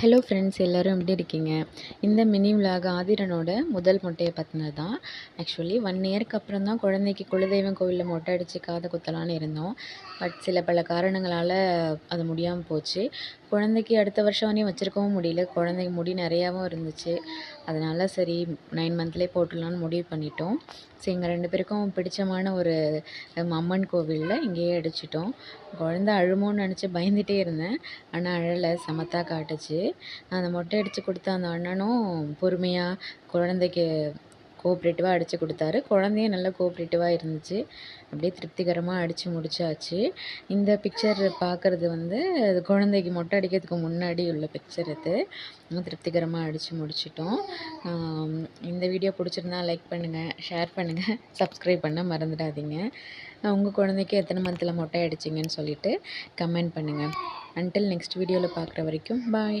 Hello friends எல்லோரும் எப்படி இருக்கீங்க? இந்த மினி விலாக் ஆதிரனோட முதல் மொட்டையை பற்றினது தான் ஆக்சுவலி ஒன் இயர்க்கு அப்புறம் தான் குழந்தைக்கு குலதெய்வம் கோவிலில் மொட்டை அடித்து காதை குத்தலான்னு இருந்தோம். பட் சில பல காரணங்களால் அது முடியாமல் போச்சு. குழந்தைக்கு அடுத்த வருஷம் வரையும் வச்சுருக்கவும் முடியல. குழந்தைக்கு முடி நிறையாவும் இருந்துச்சு. அதனால் சரி நைன் மந்த்லேயே போட்டுடலான்னு முடிவு பண்ணிட்டோம். சரி எங்கள் ரெண்டு பேருக்கும் பிடிச்சமான ஒரு அம்மன் கோவிலில் இங்கேயே அடிச்சிட்டோம். குழந்த அழுமோன்னு நினச்சி பயந்துகிட்டே இருந்தேன். ஆனால் அழலை சமத்தா காட்டுச்சு. அந்த மொட்டை அடித்து கொடுத்த அந்த அண்ணனும் பொறுமையாக குழந்தைக்கு கோஆப்ரேட்டிவாக அடித்து கொடுத்தாரு. குழந்தையும் நல்லா கோஆப்ரேட்டிவாக இருந்துச்சு. அப்படியே திருப்திகரமாக அடித்து முடிச்சாச்சு. இந்த பிக்சர் பார்க்குறது வந்து அது குழந்தைக்கு மொட்டை அடிக்கிறதுக்கு முன்னாடி உள்ள பிக்சர் இது. திருப்திகரமாக அடித்து முடிச்சிட்டோம். இந்த வீடியோ பிடிச்சிருந்தா லைக் பண்ணுங்கள் ஷேர் பண்ணுங்கள் சப்ஸ்கிரைப் பண்ண மறந்துடாதீங்க. உங்கள் குழந்தைக்கு எத்தனை மந்தில் மொட்டை அடிச்சிங்கன்னு சொல்லிவிட்டு கமெண்ட் பண்ணுங்கள் அன்டில் நெக்ஸ்ட் வீடியோவில் பார்க்குற வரைக்கும் பாய்